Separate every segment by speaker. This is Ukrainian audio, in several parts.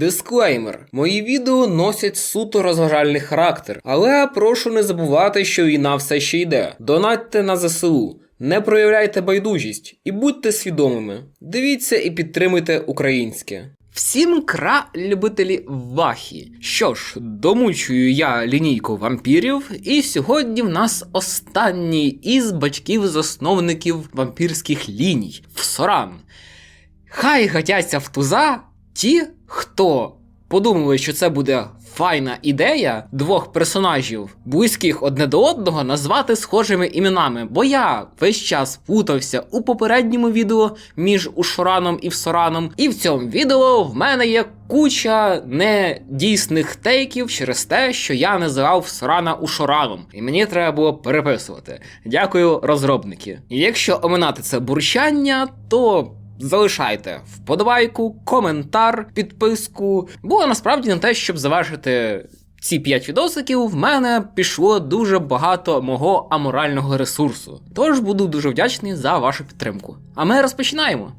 Speaker 1: Дисклеймер: мої відео носять суто розважальний характер, але прошу не забувати, що війна все ще йде. Донатьте на ЗСУ. Не проявляйте байдужість і будьте свідомими. Дивіться і підтримуйте українське. Всім кра любителі вахі. Що ж, домучую я лінійку вампірів, і сьогодні в нас останній із батьків-засновників вампірських ліній Всоран. Хай гатяться в туза ті, хто подумали, що це буде файна ідея двох персонажів, близьких одне до одного, назвати схожими іменами. Бо я весь час путався у попередньому відео між Ушораном і Всораном, і в цьому відео в мене є куча недійсних тейків через те, що я називав Всорана Ушораном, і мені треба було переписувати. Дякую, розробники. І якщо оминати це бурчання, то. Залишайте вподобайку, коментар, підписку. Бо насправді на те, щоб завершити ці 5 відосиків, в мене пішло дуже багато мого аморального ресурсу. Тож буду дуже вдячний за вашу підтримку. А ми розпочинаємо.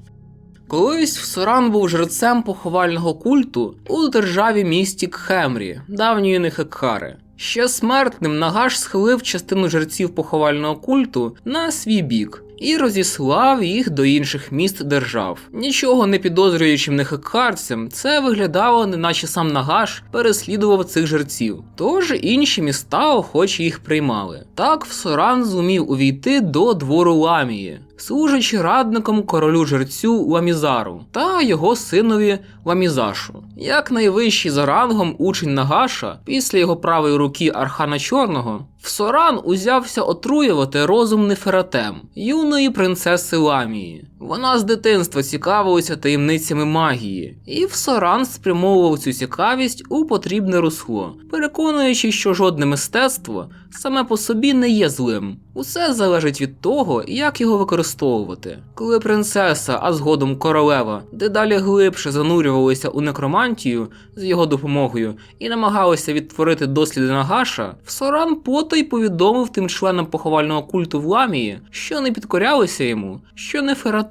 Speaker 1: Колись Всоран був жрецем поховального культу у державі місті Кхемрі, давньої Нехекхари. Ще смертним Нагаш схилив частину жреців поховального культу на свій бік і розіслав їх до інших міст держав. Нічого не підозрюючим нехекарцям, це виглядало, неначе сам Нагаш переслідував цих жерців. Тож інші міста охоче їх приймали. Так Всоран зумів увійти до двору Ламії, служачи радником королю жерцю Ламізару та його синові Ламізашу. Як найвищий за рангом учень Нагаша, після його правої руки Архана Чорного, Всоран узявся отруювати розум Нефератем, юної принцеси Ламії. Вона з дитинства цікавилася таємницями магії, і Всоран спрямовував цю цікавість у потрібне русло, переконуючи, що жодне мистецтво саме по собі не є злим. Усе залежить від того, як його використовувати. Коли принцеса, а згодом королева, дедалі глибше занурювалися у некромантію з його допомогою і намагалися відтворити досліди Нагаша, Всоран пото й повідомив тим членам поховального культу в Ламії, що не підкорялися йому, що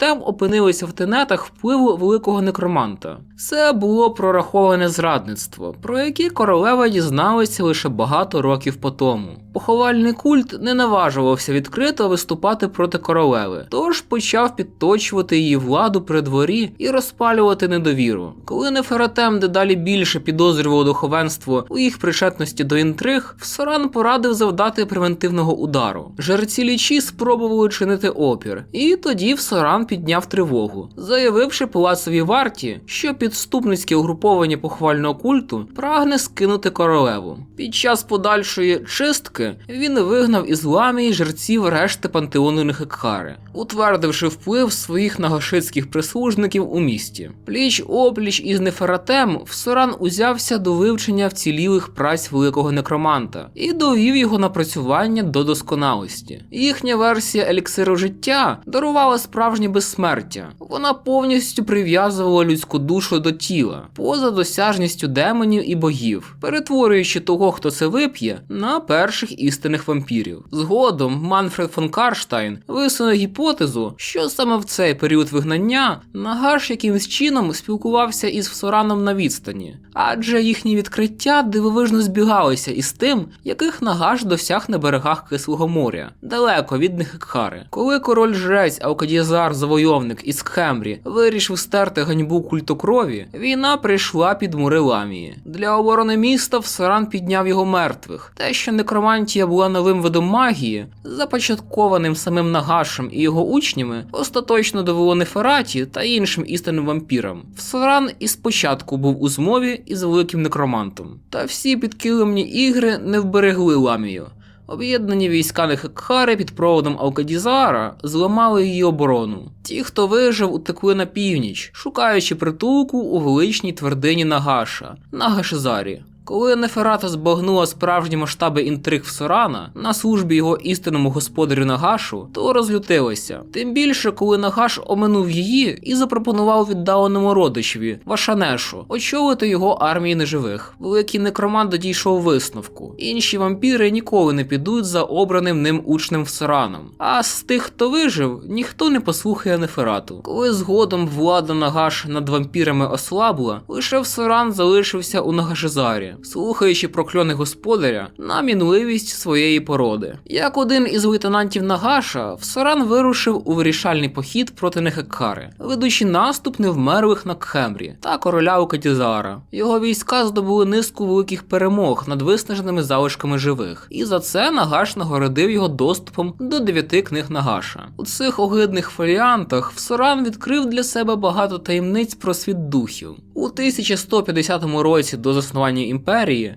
Speaker 1: Нефератем опинилися в тенетах впливу великого некроманта. Це було прораховане зрадництво, про яке королева дізналася лише багато років по тому. Поховальний культ не наважувався відкрито виступати проти королеви, тож почав підточувати її владу при дворі і розпалювати недовіру. Коли Нефератем дедалі більше підозрював духовенство у їх причетності до інтриг, Всоран порадив завдати превентивного удару. Жерці лічі спробували чинити опір, і тоді Всоран підняв тривогу, заявивши палацовій варті, що підступницьке угруповання похвального культу прагне скинути королеву. Під час подальшої чистки він вигнав із ламії жерців решти пантеону Нехекхари, утвердивши вплив своїх нагашицьких прислужників у місті. Пліч опліч із Нефератем Всоран узявся до вивчення вцілілих праць великого некроманта і довів його напрацювання до досконалості. Їхня версія еліксиру життя дарувала справжнє безсмертя. Вона повністю прив'язувала людську душу до тіла, поза досяжністю демонів і богів, перетворюючи того, хто це вип'є, на перших істинних вампірів. Згодом Манфред фон Карштайн висунув гіпотезу, що саме в цей період вигнання Нагаш якимось чином спілкувався із Всораном на відстані, адже їхні відкриття дивовижно збігалися із тим, яких Нагаш досяг на берегах Кислого моря, далеко від Нехекхари. Коли король жрець Аукадізар завойовник із Кхемрі вирішив стерти ганьбу культу крові, війна прийшла під мури Ламії. Для оборони міста Всоран підняв його мертвих. Те, що некромантія була новим видом магії, започаткованим самим Нагашем і його учнями, остаточно довело Нефераті та іншим істинним вампірам. Всоран і спочатку був у змові із великим некромантом. Та всі підкилимні ігри не вберегли Ламію. Об'єднані війська Нехекхари під проводом Алкадізара зламали її оборону. Ті, хто вижив, утекли на північ, шукаючи притулку у величній твердині Нагаша Нагашизарі. Коли Неферата збагнула справжні масштаби інтриг Сорана на службі його істинному господарю Нагашу, то розлютилася. Тим більше, коли Нагаш оминув її і запропонував віддаленому родичеві Вашанешу очолити його армії неживих. Великий некромант дійшов висновку. Інші вампіри ніколи не підуть за обраним ним учнем Сораном. А з тих, хто вижив, ніхто не послухає Неферату. Коли згодом влада Нагаш над вампірами ослабла, лише Всоран залишився у Нагашизарі, слухаючи прокльони господаря на мінливість своєї породи. Як один із лейтенантів Нагаша, Всоран вирушив у вирішальний похід проти Нехекари, ведучи наступ невмерлих на Кхемрі та короля Укатізара. Його війська здобули низку великих перемог над виснаженими залишками живих, і за це Нагаш нагородив його доступом до дев'яти книг Нагаша. У цих огидних фоліантах Всоран відкрив для себе багато таємниць про світ духів. У 1150 році до заснування імперії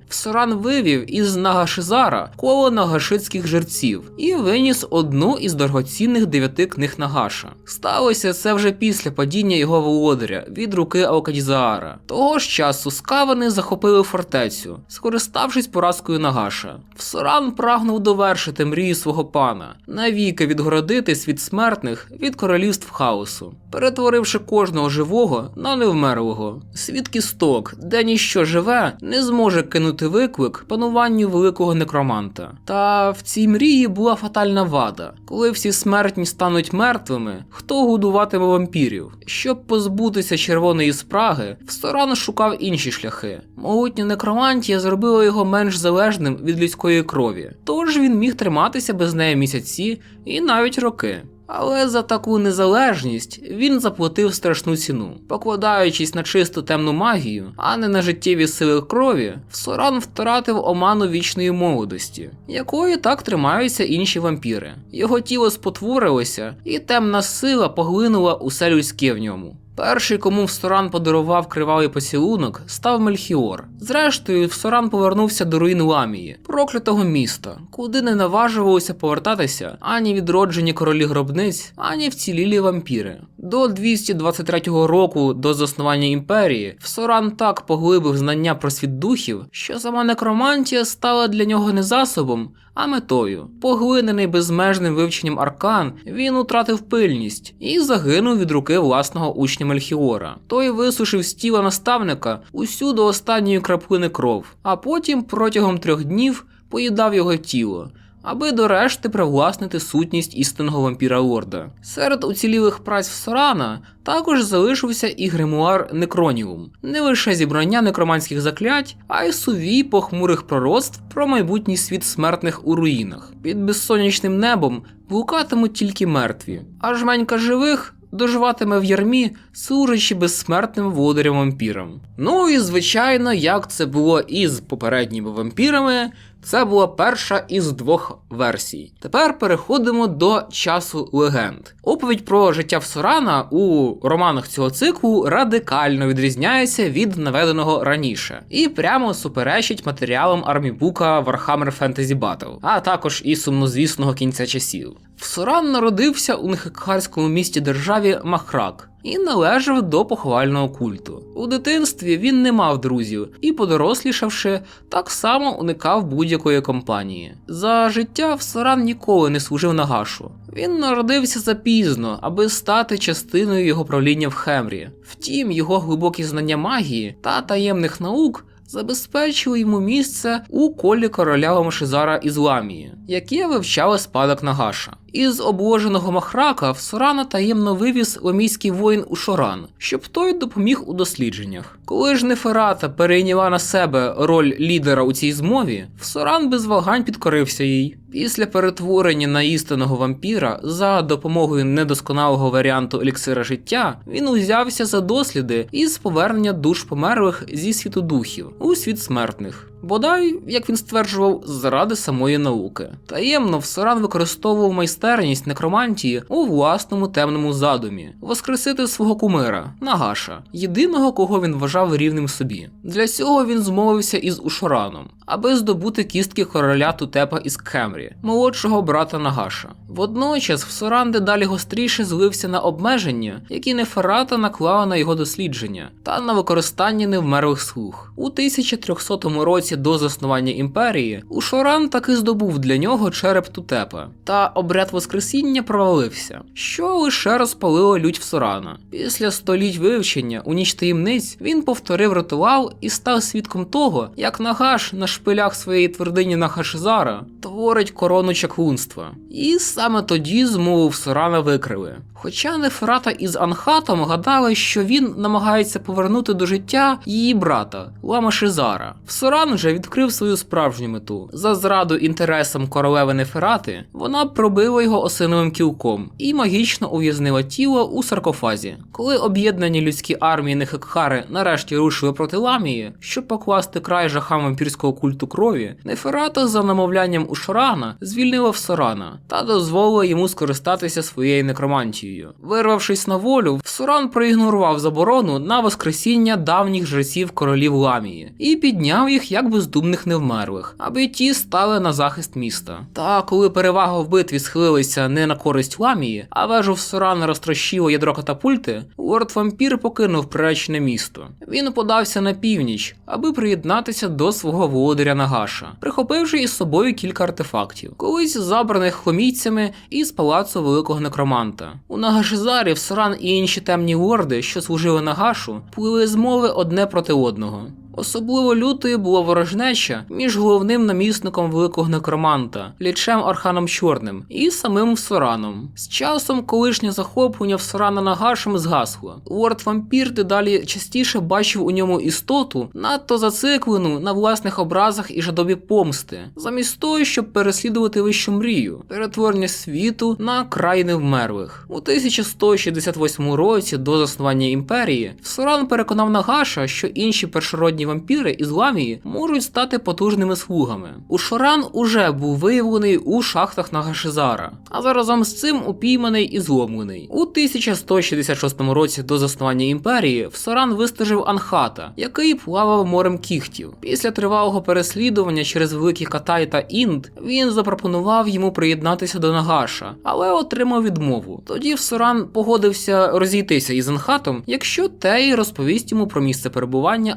Speaker 1: Всоран вивів із Нагашизара коло нагашицьких жерців і виніс одну із дорогоцінних дев'яти книг Нагаша. Сталося це вже після падіння його володаря від руки Алкадізаара. Того ж часу скавани захопили фортецю, скориставшись поразкою Нагаша. Всоран прагнув довершити мрію свого пана, навіки відгородити світ смертних від королівств хаосу, перетворивши кожного живого на невмерлого. Світ кісток, де ніщо живе, не зможе кинути виклик пануванню великого некроманта. Та в цій мрії була фатальна вада. Коли всі смертні стануть мертвими, хто годуватиме вампірів? Щоб позбутися червоної спраги, Всоран шукав інші шляхи. Могутня некромантія зробила його менш залежним від людської крові, тож він міг триматися без неї місяці і навіть роки. Але за таку незалежність він заплатив страшну ціну, покладаючись на чисту темну магію, а не на життєві сили крові, Соран втратив оману вічної молодості, якою так тримаються інші вампіри. Його тіло спотворилося, і темна сила поглинула усе людське в ньому. Перший, кому Всоран подарував кривавий поцілунок, став Мельхіор. Зрештою, Всоран повернувся до руїн Ламії, проклятого міста, куди не наважувалися повертатися ані відроджені королі гробниць, ані вцілілі вампіри. До 223 року до заснування імперії Всоран так поглибив знання про світ духів, що сама некромантія стала для нього не засобом, а метою. Поглинений безмежним вивченням аркан, він утратив пильність і загинув від руки власного учня Мельхіора. Той висушив з тіла наставника усю до останньої краплини кров, а потім протягом трьох днів поїдав його тіло. Аби до решти привласнити сутність істинного вампіра Лорда. Серед уцілілих праць Сорана також залишився і гримуар Некроніум, не лише зібрання некроманських заклять, а й сувій похмурих пророцтв про майбутній світ смертних у руїнах. Під безсонячним небом блукатимуть тільки мертві, а жменька живих доживатиме в ярмі, служачи безсмертним володарям вампірам. Ну і звичайно, як це було із попередніми вампірами, це була перша із двох версій. Тепер переходимо до часу легенд. Оповідь про життя Всорана у романах цього циклу радикально відрізняється від наведеного раніше і прямо суперечить матеріалам армібука Warhammer Fantasy Battle, а також і сумнозвісного кінця часів. Всоран народився у нехекарському місті державі Махрак і належав до поховального культу. У дитинстві він не мав друзів і, подорослішавши, так само уникав будь-якої компанії. За життя Всоран ніколи не служив на гашу. Він народився запізно, аби стати частиною його правління в Хемрі. Втім, його глибокі знання магії та таємних наук забезпечили йому місце у колі короля Омашизара Ізламії, яке вивчало спадок Нагаша. Із обложеного Махрака в Сорана таємно вивіз омійський воїн у Шоран, щоб той допоміг у дослідженнях. Коли ж Неферата перейняла на себе роль лідера у цій змові, Всоран без вагань підкорився їй. Після перетворення на істинного вампіра за допомогою недосконалого варіанту еліксира життя він узявся за досліди із повернення душ померлих зі світу духів у світ смертних. Бодай, як він стверджував, заради самої науки. Таємно Всоран використовував майстерність некромантії у власному темному задумі воскресити свого кумира Нагаша, єдиного, кого він вважав рівним собі. Для цього він змовився із Ушораном, аби здобути кістки короля Тутепа із Кемрі, молодшого брата Нагаша. Водночас Всоран дедалі гостріше злився на обмеження, які Неферата наклала на його дослідження, та на використання невмерлих слуг. У 1300 році до заснування імперії Ушоран таки здобув для нього череп Тутепа, та обряд Воскресіння провалився, що лише розпалило лють Всорана. Після століть вивчення у ніч таємниць він повторив ритуал і став свідком того, як Нагаш на шпилях своєї твердині Нахашзара творить корону чаклунства. І саме тоді змову Всорана викрили. Хоча Неферата із Анхатом гадали, що він намагається повернути до життя її брата Лама Шизара. Всоран вже відкрив свою справжню мету. За зраду інтересам королеви Неферати вона пробила його осиновим кілком і магічно ув'язнила тіло у саркофазі. Коли об'єднані людські армії Нехекхари нарешті рушили проти Ламії, щоб покласти край жахам вампірського культу крові, Неферата за намовлянням Ушорана звільнила Всорана та дозволила йому скористатися своєю некромантією. Вирвавшись на волю, Всоран проігнорував заборону на воскресіння давніх жреців королів Ламії і підняв їх як бездумних невмерлих, аби ті стали на захист міста. Та коли перевага в битві схилилася не на користь Ламії, а вежу Всорана розтрощило ядро катапульти, лорд вампір покинув приречене місто. Він подався на північ, аби приєднатися до свого володаря Нагаша, прихопивши із собою кілька артефактів, колись забраних хломійцями із палацу великого некроманта. У Нагашизарі Всоран і інші темні лорди, що служили Нагашу, плили змови одне проти одного. Особливо лютою була ворожнеча між головним намісником великого некроманта, лічем Арханом Чорним, і самим Всораном. З часом колишнє захоплення Всорана Нагашем згасло. Лорд вампір дедалі частіше бачив у ньому істоту, надто зациклену на власних образах і жадобі помсти, замість того, щоб переслідувати вищу мрію, перетворення світу на край невмерлих. У 1168 році до заснування імперії Всоран переконав Нагаша, що інші першородні вампіри із Ламії можуть стати потужними слугами. Ушоран уже був виявлений у шахтах Нагашизара, а заразом з цим упійманий і зломлений. У 1166 році до заснування імперії Всоран вистежив Анхата, який плавав морем кіхтів. Після тривалого переслідування через великі Катай та Інд він запропонував йому приєднатися до Нагаша, але отримав відмову. Тоді Всоран погодився розійтися із Анхатом, якщо Тей розповість йому про місце перебування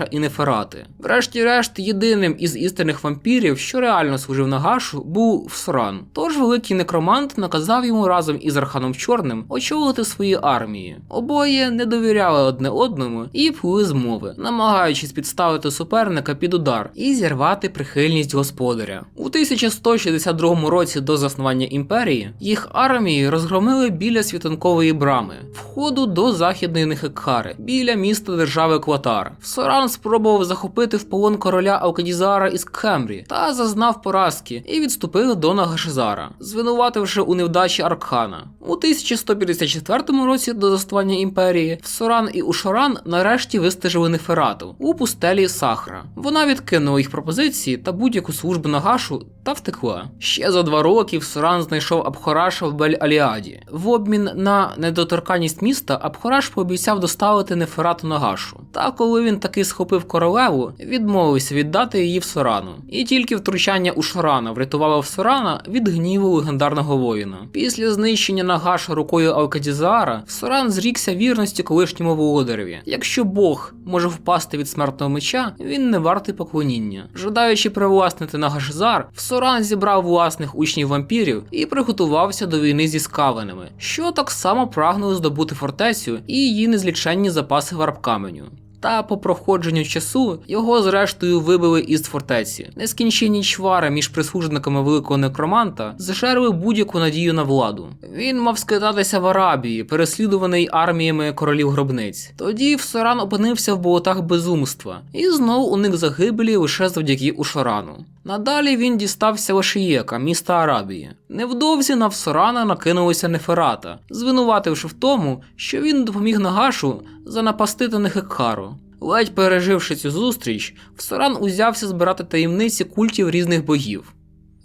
Speaker 1: Абхораша і Неферати. Врешті-решт, єдиним із істинних вампірів, що реально служив Нагашу, був Всоран. Тож великий некромант наказав йому разом із Арханом Чорним очолити свої армії. Обоє не довіряли одне одному і плили змови, намагаючись підставити суперника під удар і зірвати прихильність господаря. У 1162 році до заснування імперії їх армії розгромили біля світанкової брами, входу до західної Нехекхари, біля міста держави Клатар. Всоран спробував захопити в полон короля Алкадізара із Кемрі та зазнав поразки і відступив до Нагашизара, звинувативши у невдачі Аркхана. У 1154 році до заснування імперії Всоран і Ушоран нарешті вистежили Неферату у пустелі Сахра. Вона відкинула їх пропозиції та будь-яку службу Нагашу та втекла. Ще за два роки Всоран знайшов Абхораша в Бель-Аліаді. В обмін на недоторканність міста Абхораш пообіцяв доставити Неферату Нагашу. Та коли він таки схопив королеву, відмовився віддати її Всорану. І тільки втручання Ушорана врятувало Всорана від гніву легендарного воїна. Після знищення Нагаша рукою Алкадізара, Всоран зрікся вірності колишньому володареві. Якщо Бог може впасти від смертного меча, він не вартий поклоніння. Жадаючи привласнити Нагашзар, Всоран зібрав власних учнів вампірів і приготувався до війни зі скавеними, що так само прагнули здобути фортецю і її незліченні запаси варпкаменю. Та по проходженню часу його зрештою вибили із фортеці. Нескінченні чвари між прислужниками великого некроманта зажерли будь-яку надію на владу. Він мав скидатися в Арабії, переслідуваний арміями королів гробниць. Тоді Всоран опинився в болотах безумства і знову уник загибелі лише завдяки Ушорану. Надалі він дістався Лашиєка, міста Арабії. Невдовзі на Всорана накинулися Неферата, звинувативши в тому, що він допоміг Нагашу занапастити Нехекхару. Ледь переживши цю зустріч, Всоран узявся збирати таємниці культів різних богів.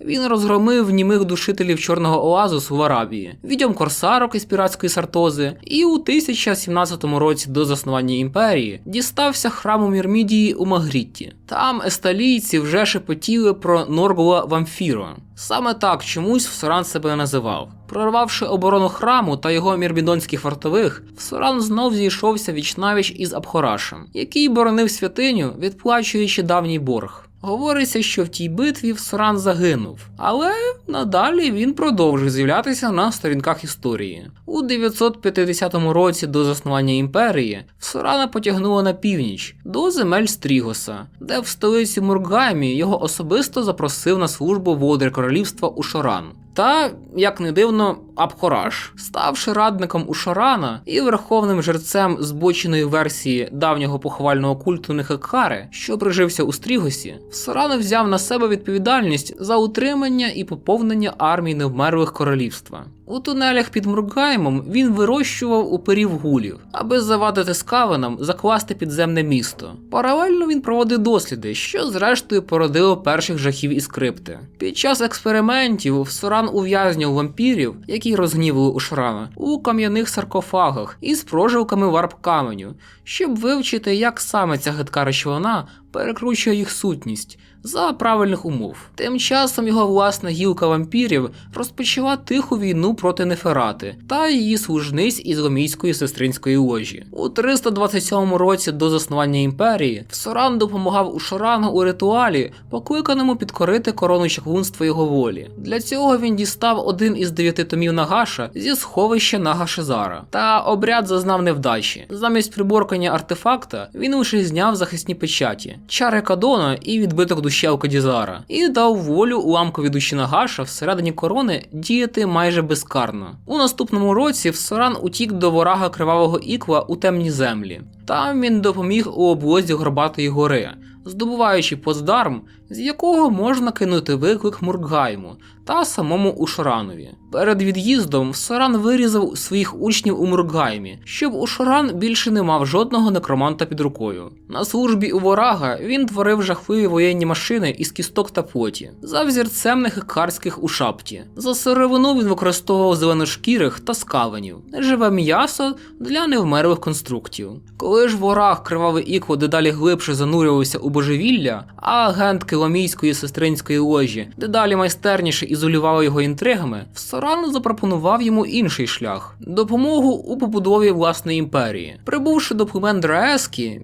Speaker 1: Він розгромив німих душителів Чорного Оазусу в Арабії, відьом корсарок із піратської сартози, і у 1017 році до заснування імперії дістався храму Мірмідії у Магрітті. Там есталійці вже шепотіли про Норгула Вамфіро. Саме так чомусь Всоран себе називав. Прорвавши оборону храму та його мірбідонських вартових, Всоран знов зійшовся вічнавіч із Абхорашем, який боронив святиню, відплачуючи давній борг. Говориться, що в тій битві Всран загинув, але надалі він продовжив з'являтися на сторінках історії. У 950 році до заснування імперії Всрана потягнуло на північ до земель Стрігоса, де в столиці Мургаймі його особисто запросив на службу володар королівства Ушоран. Та, як не дивно, Абхораш, ставши радником Ушарана і верховним жерцем збоченої версії давнього поховального культу Нехекари, що прижився у Стрігосі, Всоран взяв на себе відповідальність за утримання і поповнення армій невмерлих королівства. У тунелях під Мургаймом він вирощував уперів гулів, аби завадити скаванам закласти підземне місто. Паралельно він проводив досліди, що зрештою породило перших жахів із крипти. Під час експериментів Всоран ув'язнів вампірів, які розгнівили у шрами, у кам'яних саркофагах із прожилками варп каменю, щоб вивчити, як саме ця гидка речовина перекручує їх сутність за правильних умов. Тим часом його власна гілка вампірів розпочала тиху війну проти Неферати та її служниць із ломійської сестринської ложі. У 327 році до заснування імперії Всоран допомагав Ушарану у ритуалі, покликаному підкорити корону чаклунства його волі. Для цього він дістав один із дев'яти томів Нагаша зі сховища Нагашезара. Та обряд зазнав невдачі. Замість приборкання артефакта він лише зняв захисні печаті, чари Кадона і відбиток душі Алкадізара, і дав волю уламкові душі Нагаша всередині корони діяти майже безкарно. У наступному році Всоран утік до ворага кривавого іква у темні землі. Там він допоміг у облозі Горбатої гори, здобуваючи плацдарм, з якого можна кинути виклик Мургайму та самому Ушаранові. Перед від'їздом Всоран вирізав своїх учнів у Мургаймі, щоб Ушаран більше не мав жодного некроманта під рукою. На службі у ворага він творив жахливі воєнні машини із кісток та плоті, за взірцем нехикарських у шапті. За сировину він використовував зеленошкірих та скаванів, живе м'ясо для невмерлих конструктів. Коли ж вораг кривавий ікло дедалі глибше занурювався у божевілля, а агентки Ломійської сестринської ложі дедалі майстерніше ізолювали його інтригами, Всоран запропонував йому інший шлях допомогу у побудові власної імперії. Прибувши до племен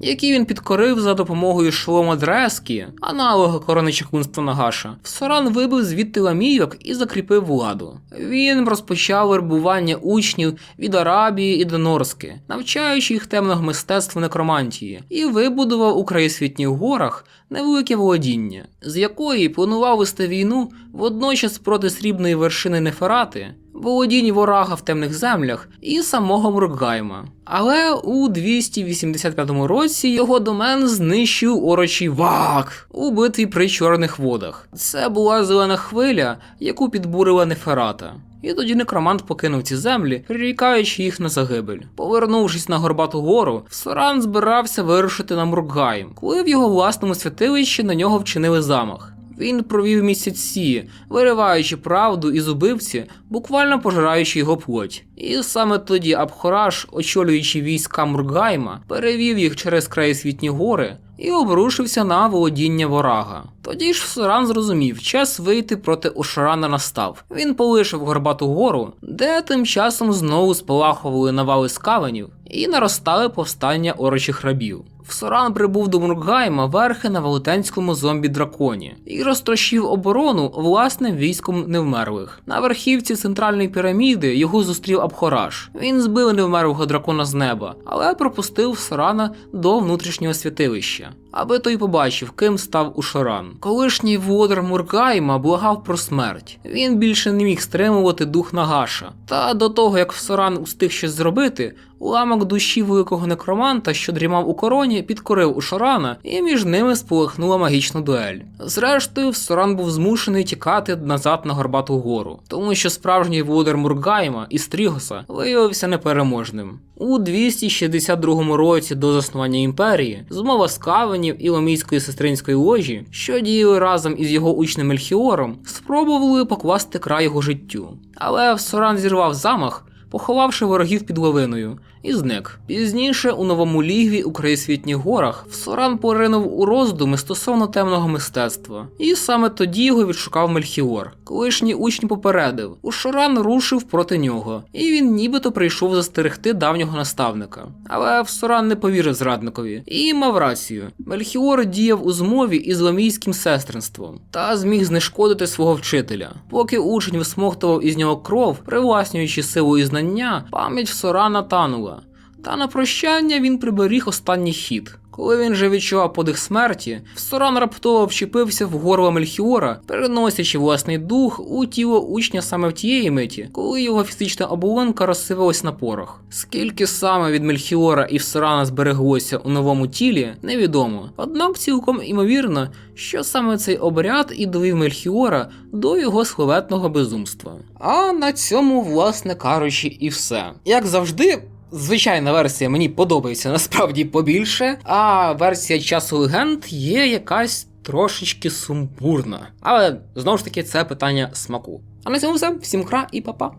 Speaker 1: які він підкорив за допомогою шлома Драескі, аналога корони чаклунства Нагаша, Всоран вибив звідти ламійок і закріпив владу. Він розпочав вербування учнів від Арабії і до Норськи, навчаючи їх темного мистецтва некромантії, і вибудував у краєсвітніх горах невелике володіння, з якої планував вести війну водночас проти срібної вершини Неферати, володінь ворага в темних землях і самого Мургайма. Але у 285 році його домен знищив орочий вак у битві при чорних водах. Це була зелена хвиля, яку підбурила Неферата. І тоді некромант покинув ці землі, прирікаючи їх на загибель. Повернувшись на горбату гору, Соран збирався вирушити на Мургайм, коли в його власному святилищі на нього вчинили замах. Він провів місяці, вириваючи правду із убивці, буквально пожираючи його плоть. І саме тоді Абхораш, очолюючи війська Мургайма, перевів їх через краєсвітні гори і обрушився на володіння ворага. Тоді ж Суран зрозумів, час вийти проти Ошарана настав. Він полишив горбату гору, де тим часом знову спалахували навали скавенів і наростали повстання орочих рабів. Всоран прибув до Мургайма верхи на велетенському зомбі-драконі і розтрощив оборону власним військом невмерлих. На верхівці центральної піраміди його зустрів Абхораш. Він збив невмерлого дракона з неба, але пропустив Всорана до внутрішнього святилища, аби той побачив, ким став Ушаран. Колишній володар Мургайма благав про смерть. Він більше не міг стримувати дух Нагаша. Та до того, як Всоран устиг щось зробити, Уламок душі великого некроманта, що дрімав у короні, підкорив у Шорана, і між ними спалахнула магічна дуель. Зрештою, Соран був змушений тікати назад на Горбату гору, тому що справжній володар Мургайма і Стрігоса виявився непереможним. У 262 році до заснування імперії змова скавенів і ломійської сестринської ложі, що діяли разом із його учнем Мельхіором, спробували покласти край його життю. Але Соран зірвав замах, поховавши ворогів під лавиною, і зник. Пізніше у новому лігві у краєсвітніх горах Соран поринув у роздуми стосовно темного мистецтва, і саме тоді його відшукав Мельхіор. Колишній учень попередив, у Шоран рушив проти нього, і він нібито прийшов застерегти давнього наставника. Але Соран не повірив зрадникові і мав рацію. Мельхіор діяв у змові із ламійським сестринством та зміг знешкодити свого вчителя. Поки учень висмоктував із нього кров, привласнюючи силу і знання, пам'ять Сорана танула. Та на прощання він приберіг останній хід. Коли він же відчував подих смерті, Соран раптово вчепився в горло Мельхіора, переносячи власний дух у тіло учня саме в тієї миті, коли його фізична оболонка розсивалась на порох. Скільки саме від Мельхіора і Сорана збереглося у новому тілі, невідомо. Однак цілком імовірно, що саме цей обряд і довів Мельхіора до його славетного безумства. А на цьому, власне кажучи, і все. Як завжди. Звичайна версія мені подобається насправді побільше, а версія часу легенд є якась трошечки сумбурна. Але знову ж таки це питання смаку. А на цьому все. Всім кра і па-па.